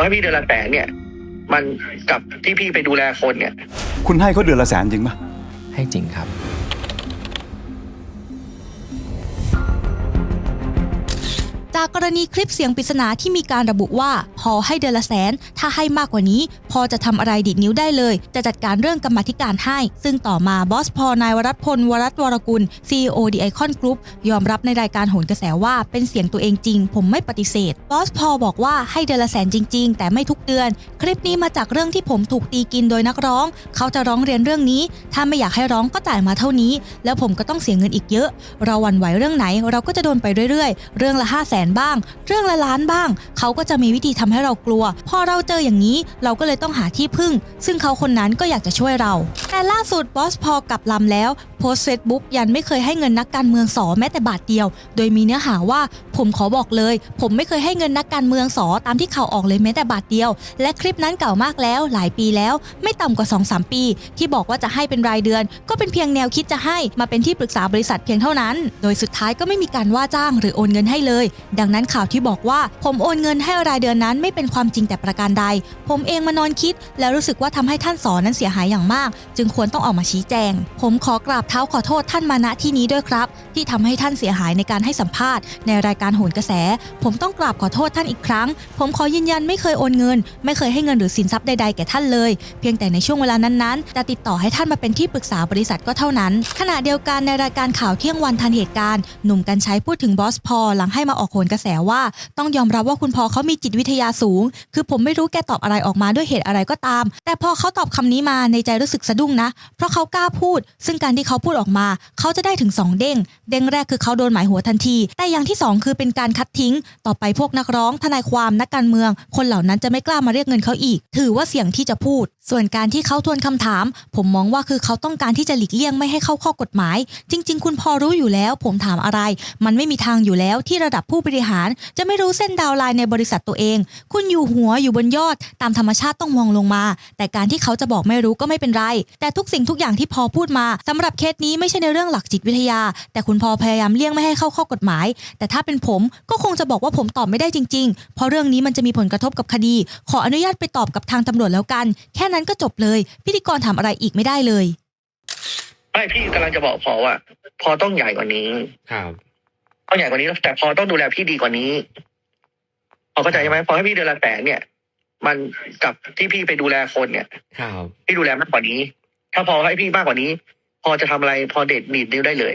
อให้พี่เดือนละแสนเนี่ย มันกับที่พี่ไปดูแลคนเนี่ย คุณให้เขาเดือนละแสนจริงปะให้จริงครับ จากกรณีคลิปเสียงปริศนาที่มีการระบุว่า พอให้เดือนละแสน ถ้าให้มากกว่านี้ พอจะทำอะไรดิดนิ้วได้เลย จะจัดการเรื่องกรรมธิการให้ ซึ่งต่อมาบอสพอนายวรัตพล วรัตวรกุล CEO ดีไอคอนกรุ๊ปยอมรับในรายการโหนกระแสว่าเป็นเสียงตัวเองจริง ผมไม่ปฏิเสธบอสพอบอกว่าให้เดือนละแสนจริง ๆ แต่ไม่ทุกเดือน คลิปนี้มาจากเรื่องที่ผมถูกตีกินโดยนักร้อง เขาจะร้องเรียนเรื่องนี้ ถ้าไม่อยากให้ร้องก็จ่ายมาเท่านี้ แล้วผมก็ต้องเสียเงินอีกเยอะ เราหวั่นไหวเรื่องไหน เราก็จะโดนไปเรื่อยๆ เรื่องละ5 0 0แสนบ้าง เรื่องละล้านบ้าง เขาก็จะมีวิธีทำให้เรากลัว พอเราเจออย่างนี้เราก็เลยต้องหาที่พึ่ง ซึ่งเขาคนนั้นก็อยากจะช่วยเรา แต่ล่าสุดบอสพอกลับลำแล้ว โพสเฟซบุ๊กยันไม่เคยให้เงินนักการเมืองสอแม้แต่บาทเดียว โดยมีเนื้อหาว่าผมขอบอกเลย ผมไม่เคยให้เงินนักการเมืองสอตามที่ข่าวออกเลยแม้แต่บาทเดียว และคลิปนั้นเก่ามากแล้ว หลายปีแล้ว ไม่ต่ำกว่า 2-3 ปี ที่บอกว่าจะให้เป็นรายเดือน ก็เป็นเพียงแนวคิดจะให้มาเป็นที่ปรึกษาบริษัทเพียงเท่านั้น โดยสุดท้ายก็ไม่มีการว่าจ้างหรือโอนเงินให้เลย ดังนั้นข่าวที่บอกว่า ผมโอนเงินให้รายเดือนนั้นไม่เป็นความจริงแต่ประการใด ผมเองมานอนคิด แล้วรู้สึกว่าทำให้ท่านสอนนั้นเสียหายอย่างมาก จึงควรต้องออกมาชี้แจง ผมขอกราบเท้าขอโทษท่านมาณที่นี้ด้วยครับ ที่ทำให้ท่านเสียหายในการให้สัมภาษณ์ในรายการโหนกระแส ผมต้องกราบขอโทษท่านอีกครั้ง ผมขอยืนยันไม่เคยโอนเงิน ไม่เคยให้เงินหรือสินทรัพย์ใดๆแก่ท่านเลย เพียงแต่ในช่วงเวลานั้นๆจะติดต่อให้ท่านมาเป็นที่ปรึกษาบริษัทก็เท่านั้น ขณะเดียวกันในรายการข่าวเที่ยงวันทันเหตุการณ์หนุ่มกัญชัยพูดถึงบอสพอหลังให้มาออกโหนกระแสว่า ต้องยอมรับว่าคุณพอเขามีจิตวิทยาสูง คือผมไม่รู้แกตอบอะไรออกมาด้วยเหตุอะไรก็ตาม แต่พอเขาตอบคำนี้มาในใจรู้สึกสะดุ้งนะ เพราะเขากล้าพูด ซึ่งการที่เขาพูดออกมา เขาจะได้ถึง 2 เด้ง เด้งแรกคือเขาโดนหมายหัวทันที แต่อย่างที่ 2 คือเป็นการคัดทิ้ง ต่อไปพวกนักร้อง ทนายความ นักการเมือง คนเหล่านั้นจะไม่กล้ามาเรียกเงินเขาอีก ถือว่าเสี่ยงที่จะพูด ส่วนการที่เขาทวนคำถาม ผมมองว่าคือเขาต้องการที่จะหลีกเลี่ยงไม่ให้เข้าข้อกฎหมาย จริง ๆ คุณพอรู้อยู่แล้ว ผมถามอะไร มันไม่มีทางอยู่แล้วที่ระดับผู้บริหาร จะไม่รู้เส้นดาวไลน์ในบริษัทตัวเอง คุณอยู่หัวอยู่บนยอด ตามธรรมชาติต้องมองลงมา แต่การที่เขาจะบอกไม่รู้ก็ไม่เป็นไร แต่ทุกสิ่งทุกอย่างที่พอพูดมาสำหรับเคสนี้ไม่ใช่ในเรื่องหลักจิตวิทยา แต่คุณพอพยายามเลี่ยงไม่ให้เข้าข้อกฎหมาย แต่ถ้าเป็นผมก็คงจะบอกว่าผมตอบไม่ได้จริง ๆ เพราะเรื่องนี้มันจะมีผลกระทบกับคดี ขออนุญาตไปตอบกับทางตำรวจแล้วกัน แค่นั้นก็จบเลย พิธีกรถามอะไรอีกไม่ได้เลยไม่พี่กำลังจะบอกพอว่า พอต้องใหญ่กว่านี้ครับต้องใหญ่กว่านี้แต่พอต้องดูแลพี่ดีกว่านี้พอเข้าใจใช่ไหมพอให้พี่เดือนละแสนเนี่ย มันกับที่พี่ไปดูแลคนเนี่ยครับพี่ดูแลมากกว่านี้ ถ้าพอให้พี่มากกว่านี้ พอจะทำอะไรพอเด็ดดีดนิ้วได้เลย